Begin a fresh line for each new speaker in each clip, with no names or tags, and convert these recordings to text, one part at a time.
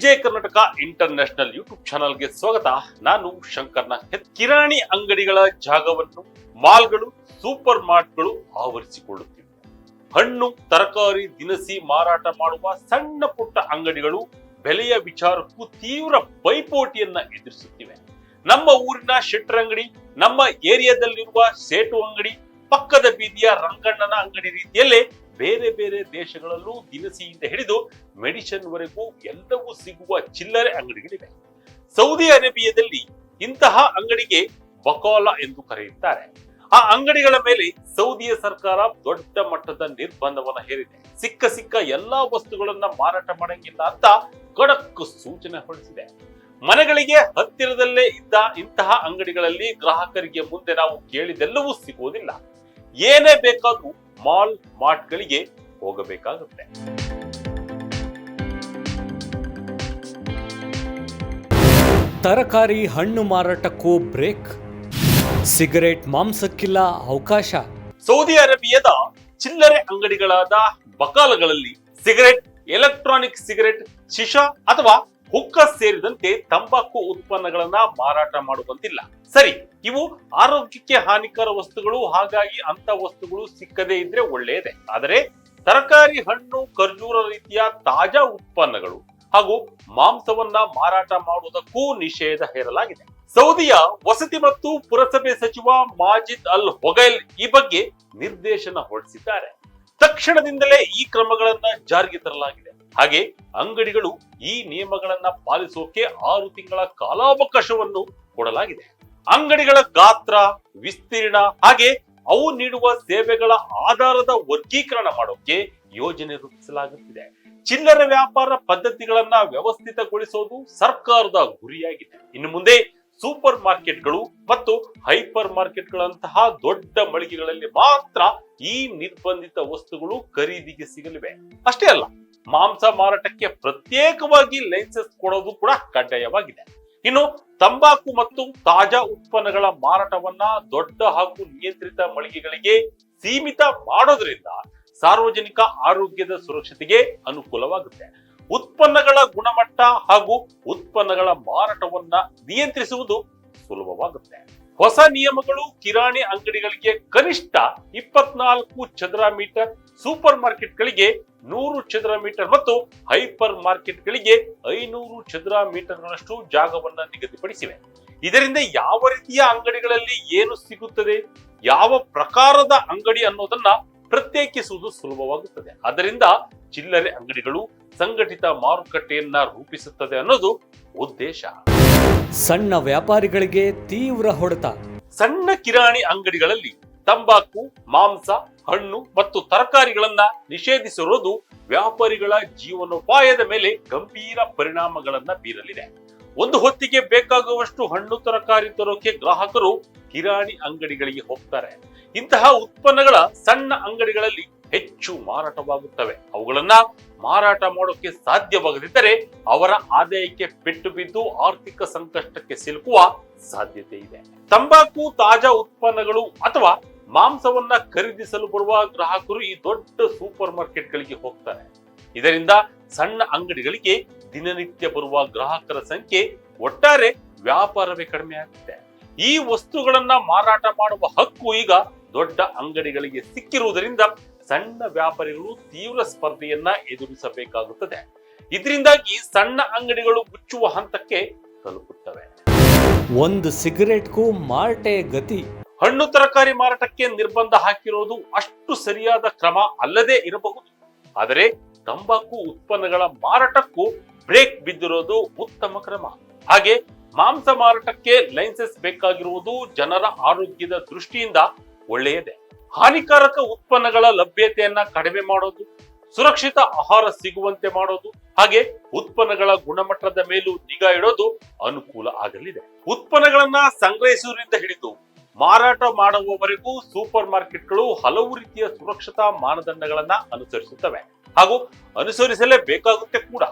ವಿಜಯ Karnataka international YouTube ಚಾನಲ್ಗೆ ಸ್ವಾಗತ. ನಾನು ಶಂಕರ್ನ ಕಿರಾಣಿ ಅಂಗಡಿಗಳ ಜಾಗವನ್ನು ಮಾಲ್ಗಳು, ಸೂಪರ್ ಮಾರ್ಟ್ಗಳು ಆವರಿಸಿಕೊಳ್ಳುತ್ತಿವೆ. ಹಣ್ಣು, ತರಕಾರಿ, ದಿನಸಿ ಮಾರಾಟ ಮಾಡುವ ಸಣ್ಣ ಪುಟ್ಟ ಅಂಗಡಿಗಳು ಬೆಲೆಯ ವಿಚಾರಕ್ಕೂ ತೀವ್ರ ಪೈಪೋಟಿಯನ್ನ ಎದುರಿಸುತ್ತಿವೆ. ನಮ್ಮ ಊರಿನ ಶೆಟ್ರ್ ಅಂಗಡಿ, ನಮ್ಮ ಏರಿಯಾದಲ್ಲಿರುವ ಸೇಟು ಅಂಗಡಿ, ಪಕ್ಕದ ಬೀದಿಯ ರಂಗಣ್ಣನ ಅಂಗಡಿ ರೀತಿಯಲ್ಲೇ ಬೇರೆ ಬೇರೆ ದೇಶಗಳಲ್ಲೂ ದಿನಸಿಯಿಂದ ಹಿಡಿದು ಮೆಡಿಸಿನ್ ವರೆಗೂ ಎಲ್ಲವೂ ಸಿಗುವ ಚಿಲ್ಲರೆ ಅಂಗಡಿಗಳಿವೆ. ಸೌದಿ ಅರೇಬಿಯಾದಲ್ಲಿ ಇಂತಹ ಅಂಗಡಿಗೆ ಬಕೋಲ ಎಂದು ಕರೆಯುತ್ತಾರೆ. ಆ ಅಂಗಡಿಗಳ ಮೇಲೆ ಸೌದಿಯ ಸರ್ಕಾರ ದೊಡ್ಡ ಮಟ್ಟದ ನಿರ್ಬಂಧವನ್ನ ಹೇರಿದೆ. ಸಿಕ್ಕ ಸಿಕ್ಕ ಎಲ್ಲಾ ವಸ್ತುಗಳನ್ನ ಮಾರಾಟ ಮಾಡಂಗಿಲ್ಲ ಅಂತ ಖಡಕ್ ಸೂಚನೆ ಹೊರಡಿಸಿದೆ. ಮನೆಗಳಿಗೆ ಹತ್ತಿರದಲ್ಲೇ ಇದ್ದ ಇಂತಹ ಅಂಗಡಿಗಳಲ್ಲಿ ಗ್ರಾಹಕರಿಗೆ ಮುಂದೆ ನಾವು ಕೇಳಿದೆಲ್ಲವೂ ಸಿಗುವುದಿಲ್ಲ. ಏನೇ ಬೇಕಾದ್ರೂ ಮಾಲ್ ಮಾರ್ಟ್ಗಳಿಗೆ ಹೋಗಬೇಕಾಗುತ್ತೆ.
ತರಕಾರಿ ಹಣ್ಣು ಮಾರಾಟಕ್ಕೂ ಬ್ರೇಕ್ ಸಿಗರೇಟ್ ಮಾಂಸಕ್ಕಿಲ್ಲ ಅವಕಾಶ.
ಸೌದಿ ಅರೇಬಿಯಾದ ಚಿಲ್ಲರೆ ಅಂಗಡಿಗಳಾದ ಬಕಾಲಗಳಲ್ಲಿ ಸಿಗರೇಟ್ ಎಲೆಕ್ಟ್ರಾನಿಕ್ ಸಿಗರೇಟ್ ಶಿಶಾ ಅಥವಾ ಹುಕ್ಕ ಸೇರಿದಂತೆ ತಂಬಾಕು ಉತ್ಪನ್ನಗಳನ್ನ ಮಾರಾಟ ಮಾಡುವಂತಿಲ್ಲ. ಸರಿ ಇವು ಆರೋಗ್ಯಕ್ಕೆ ಹಾನಿಕರ ವಸ್ತುಗಳು, ಹಾಗಾಗಿ ಅಂತ ವಸ್ತುಗಳು ಸಿಕ್ಕದೇ ಇದ್ರೆ ಒಳ್ಳೆಯದೇ. ಆದರೆ ತರಕಾರಿ ಹಣ್ಣು, ಖರ್ಜೂರ ರೀತಿಯ ತಾಜಾ ಉತ್ಪನ್ನಗಳು ಹಾಗೂ ಮಾಂಸವನ್ನ ಮಾರಾಟ ಮಾಡುವುದಕ್ಕೂ ನಿಷೇಧ ಹೇರಲಾಗಿದೆ. ಸೌದಿಯ ವಸತಿ ಮತ್ತು ಪುರಸಭೆ ಸಚಿವ ಮಾಜಿದ್ ಅಲ್ ಹೊಗೈಲ್ ಈ ಬಗ್ಗೆ ನಿರ್ದೇಶನ ಹೊರಡಿಸಿದ್ದಾರೆ. ತಕ್ಷಣದಿಂದಲೇ ಈ ಕ್ರಮಗಳನ್ನ ಜಾರಿಗೆ ತರಲಾಗಿದೆ. ಹಾಗೆ ಅಂಗಡಿಗಳು ಈ ನಿಯಮಗಳನ್ನ ಪಾಲಿಸೋಕೆ ಆರು ತಿಂಗಳ ಕಾಲಾವಕಾಶವನ್ನು ಕೊಡಲಾಗಿದೆ. ಅಂಗಡಿಗಳ ಗಾತ್ರ, ವಿಸ್ತೀರ್ಣ, ಹಾಗೆ ಅವು ನೀಡುವ ಸೇವೆಗಳ ಆಧಾರದ ವರ್ಗೀಕರಣ ಮಾಡೋಕೆ ಯೋಜನೆ ರೂಪಿಸಲಾಗುತ್ತಿದೆ. ಚಿಲ್ಲರೆ ವ್ಯಾಪಾರ ಪದ್ಧತಿಗಳನ್ನ ವ್ಯವಸ್ಥಿತಗೊಳಿಸೋದು ಸರ್ಕಾರದ ಗುರಿಯಾಗಿದೆ. ಇನ್ನು ಮುಂದೆ ಸೂಪರ್ ಮಾರ್ಕೆಟ್ಗಳು ಮತ್ತು ಹೈಪರ್ ಮಾರ್ಕೆಟ್ಗಳಂತಹ ದೊಡ್ಡ ಮಳಿಗೆಗಳಲ್ಲಿ ಮಾತ್ರ ಈ ನಿರ್ಬಂಧಿತ ವಸ್ತುಗಳು ಖರೀದಿಗೆ ಸಿಗಲಿವೆ. ಅಷ್ಟೇ ಅಲ್ಲ, ಮಾಂಸ ಮಾರಾಟಕ್ಕೆ ಪ್ರತ್ಯೇಕವಾಗಿ ಲೈಸೆನ್ಸ್ ಕೊಡೋದು ಕೂಡ ಕಡ್ಡಾಯವಾಗಿದೆ. ಇನ್ನು ತಂಬಾಕು ಮತ್ತು ತಾಜಾ ಉತ್ಪನ್ನಗಳ ಮಾರಾಟವನ್ನ ದೊಡ್ಡ ಹಾಗೂ ನಿಯಂತ್ರಿತ ಮಳಿಗೆಗಳಿಗೆ ಸೀಮಿತ ಮಾಡೋದ್ರಿಂದ ಸಾರ್ವಜನಿಕ ಆರೋಗ್ಯದ ಸುರಕ್ಷತೆಗೆ ಅನುಕೂಲವಾಗುತ್ತೆ. ಉತ್ಪನ್ನಗಳ ಗುಣಮಟ್ಟ ಹಾಗೂ ಉತ್ಪನ್ನಗಳ ಮಾರಾಟವನ್ನ ನಿಯಂತ್ರಿಸುವುದು ಸುಲಭವಾಗುತ್ತೆ. ಹೊಸ ನಿಯಮಗಳು ಕಿರಾಣಿ ಅಂಗಡಿಗಳಿಗೆ ಕನಿಷ್ಠ ಇಪ್ಪತ್ನಾಲ್ಕು ಚದರ ಮೀಟರ್, ಸೂಪರ್ ಮಾರ್ಕೆಟ್ಗಳಿಗೆ ನೂರು ಚದರ ಮೀಟರ್ ಮತ್ತು ಹೈಪರ್ ಮಾರ್ಕೆಟ್ಗಳಿಗೆ ಐನೂರು ಚದರ ಮೀಟರ್ಗಳಷ್ಟು ಜಾಗವನ್ನು ನಿಗದಿಪಡಿಸಿವೆ. ಇದರಿಂದ ಯಾವ ರೀತಿಯ ಅಂಗಡಿಗಳಲ್ಲಿ ಏನು ಸಿಗುತ್ತದೆ, ಯಾವ ಪ್ರಕಾರದ ಅಂಗಡಿ ಅನ್ನೋದನ್ನ ಪ್ರತ್ಯೇಕಿಸುವುದು ಸುಲಭವಾಗುತ್ತದೆ. ಅದರಿಂದ ಚಿಲ್ಲರೆ ಅಂಗಡಿಗಳು ಸಂಘಟಿತ ಮಾರುಕಟ್ಟೆಯನ್ನ ರೂಪಿಸುತ್ತದೆ ಅನ್ನೋದು ಉದ್ದೇಶ.
ಸಣ್ಣ ವ್ಯಾಪಾರಿಗಳಿಗೆ ತೀವ್ರ ಹೊಡೆತ.
ಸಣ್ಣ ಕಿರಾಣಿ ಅಂಗಡಿಗಳಲ್ಲಿ ತಂಬಾಕು, ಮಾಂಸ, ಹಣ್ಣು ಮತ್ತು ತರಕಾರಿಗಳನ್ನ ನಿಷೇಧಿಸಿರುವುದು ವ್ಯಾಪಾರಿಗಳ ಜೀವನೋಪಾಯದ ಮೇಲೆ ಗಂಭೀರ ಪರಿಣಾಮಗಳನ್ನ ಬೀರಲಿದೆ. ಒಂದು ಹೊತ್ತಿಗೆ ಬೇಕಾಗುವಷ್ಟು ಹಣ್ಣು ತರಕಾರಿ ತರೋಕೆ ಗ್ರಾಹಕರು ಕಿರಾಣಿ ಅಂಗಡಿಗಳಿಗೆ ಹೋಗ್ತಾರೆ. ಇಂತಹ ಉತ್ಪನ್ನಗಳ ಸಣ್ಣ ಅಂಗಡಿಗಳಲ್ಲಿ ಹೆಚ್ಚು ಮಾರಾಟವಾಗುತ್ತವೆ. ಅವುಗಳನ್ನ ಮಾರಾಟ ಮಾಡೋಕೆ ಸಾಧ್ಯವಾಗದಿದ್ದರೆ ಅವರ ಆದಾಯಕ್ಕೆ ಪೆಟ್ಟು ಬಿದ್ದು ಆರ್ಥಿಕ ಸಂಕಷ್ಟಕ್ಕೆ ಸಿಲುಕುವ ಸಾಧ್ಯತೆ ಇದೆ. ತಂಬಾಕು, ತಾಜಾ ಉತ್ಪನ್ನಗಳು ಅಥವಾ ಮಾಂಸವನ್ನ ಖರೀದಿಸಲು ಬರುವ ಗ್ರಾಹಕರು ಈ ದೊಡ್ಡ ಸೂಪರ್ ಮಾರ್ಕೆಟ್ಗಳಿಗೆ ಹೋಗ್ತಾರೆ. ಇದರಿಂದ ಸಣ್ಣ ಅಂಗಡಿಗಳಿಗೆ ದಿನನಿತ್ಯ ಬರುವ ಗ್ರಾಹಕರ ಸಂಖ್ಯೆ ಒಟ್ಟಾರೆ ವ್ಯಾಪಾರವೇ ಕಡಿಮೆ ಆಗುತ್ತೆ. ಈ ವಸ್ತುಗಳನ್ನ ಮಾರಾಟ ಮಾಡುವ ಹಕ್ಕು ಈಗ ದೊಡ್ಡ ಅಂಗಡಿಗಳಿಗೆ ಸಿಕ್ಕಿರುವುದರಿಂದ ಸಣ್ಣ ವ್ಯಾಪಾರಿಗಳು ತೀವ್ರ ಸ್ಪರ್ಧೆಯನ್ನ ಎದುರಿಸಬೇಕಾಗುತ್ತದೆ. ಇದರಿಂದಾಗಿ ಸಣ್ಣ ಅಂಗಡಿಗಳು ಮುಚ್ಚುವ ಹಂತಕ್ಕೆ ತಲುಪುತ್ತವೆ.
ಒಂದು ಸಿಗರೇಟ್ಗೂ ಮಾರ್ಟೆ ಗತಿ.
ಹಣ್ಣು ತರಕಾರಿ ಮಾರಾಟಕ್ಕೆ ನಿರ್ಬಂಧ ಹಾಕಿರೋದು ಅಷ್ಟು ಸರಿಯಾದ ಕ್ರಮ ಅಲ್ಲದೆ ಇರಬಹುದು. ಆದರೆ ತಂಬಾಕು ಉತ್ಪನ್ನಗಳ ಮಾರಾಟಕ್ಕೂ ಬ್ರೇಕ್ ಬಿದ್ದಿರೋದು ಉತ್ತಮ ಕ್ರಮ. ಹಾಗೆ ಮಾಂಸ ಮಾರಾಟಕ್ಕೆ ಲೈಸೆನ್ಸ್ ಬೇಕಾಗಿರುವುದು ಜನರ ಆರೋಗ್ಯದ ದೃಷ್ಟಿಯಿಂದ ಒಳ್ಳೆಯದೇ. ಹಾನಿಕಾರಕ ಉತ್ಪನ್ನಗಳ ಲಭ್ಯತೆಯನ್ನ ಕಡಿಮೆ ಮಾಡೋದು, ಸುರಕ್ಷಿತ ಆಹಾರ ಸಿಗುವಂತೆ ಮಾಡೋದು, ಹಾಗೆ ಉತ್ಪನ್ನಗಳ ಗುಣಮಟ್ಟದ ಮೇಲೂ ನಿಗಾ ಇಡೋದು ಅನುಕೂಲ ಆಗಲಿದೆ. ಉತ್ಪನ್ನಗಳನ್ನ ಸಂಗ್ರಹಿಸುವುದರಿಂದ ಹಿಡಿದು ಮಾರಾಟ ಮಾಡುವವರೆಗೂ ಸೂಪರ್ ಮಾರ್ಕೆಟ್ಗಳು ಹಲವು ರೀತಿಯ ಸುರಕ್ಷತಾ ಮಾನದಂಡಗಳನ್ನ ಅನುಸರಿಸುತ್ತವೆ ಹಾಗೂ ಅನುಸರಿಸಲೇ ಬೇಕಾಗುತ್ತೆ ಕೂಡ.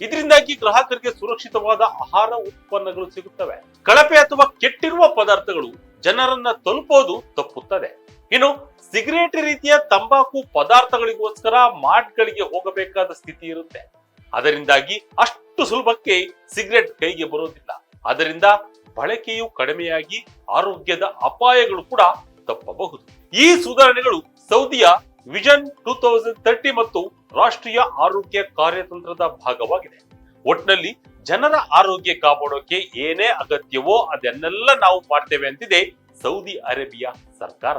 ಇದರಿಂದಾಗಿ ಗ್ರಾಹಕರಿಗೆ ಸುರಕ್ಷಿತವಾದ ಆಹಾರ ಉತ್ಪನ್ನಗಳು ಸಿಗುತ್ತವೆ. ಕಳಪೆ ಅಥವಾ ಕೆಟ್ಟಿರುವ ಪದಾರ್ಥಗಳು ಜನರನ್ನ ತಲುಪೋದು ತಪ್ಪುತ್ತದೆ. ಇನ್ನು ಸಿಗರೇಟ್ ರೀತಿಯ ತಂಬಾಕು ಪದಾರ್ಥಗಳಿಗೋಸ್ಕರ ಮಾರ್ಟ್ಗಳಿಗೆ ಹೋಗಬೇಕಾದ ಸ್ಥಿತಿ ಇರುತ್ತೆ. ಅದರಿಂದಾಗಿ ಅಷ್ಟು ಸುಲಭಕ್ಕೆ ಸಿಗರೇಟ್ ಕೈಗೆ ಬರೋದಿಲ್ಲ. ಅದರಿಂದ ಬಳಕೆಯು ಕಡಿಮೆಯಾಗಿ ಆರೋಗ್ಯದ ಅಪಾಯಗಳು ಕೂಡ ತಪ್ಪಬಹುದು. ಈ ಸುಧಾರಣೆಗಳು ಸೌದಿಯ ವಿಷನ್ ಟೂ ತೌಸಂಡ್ ತರ್ಟಿ ಮತ್ತು ರಾಷ್ಟ್ರೀಯ ಆರೋಗ್ಯ ಕಾರ್ಯತಂತ್ರದ ಭಾಗವಾಗಿದೆ. ಒಟ್ನಲ್ಲಿ ಜನರ ಆರೋಗ್ಯ ಕಾಪಾಡೋಕೆ ಏನೇ ಅಗತ್ಯವೋ ಅದನ್ನೆಲ್ಲ ನಾವು ಮಾಡ್ತೇವೆ ಅಂತಿದೆ ಸೌದಿ ಅರೇಬಿಯಾ ಸರ್ಕಾರ.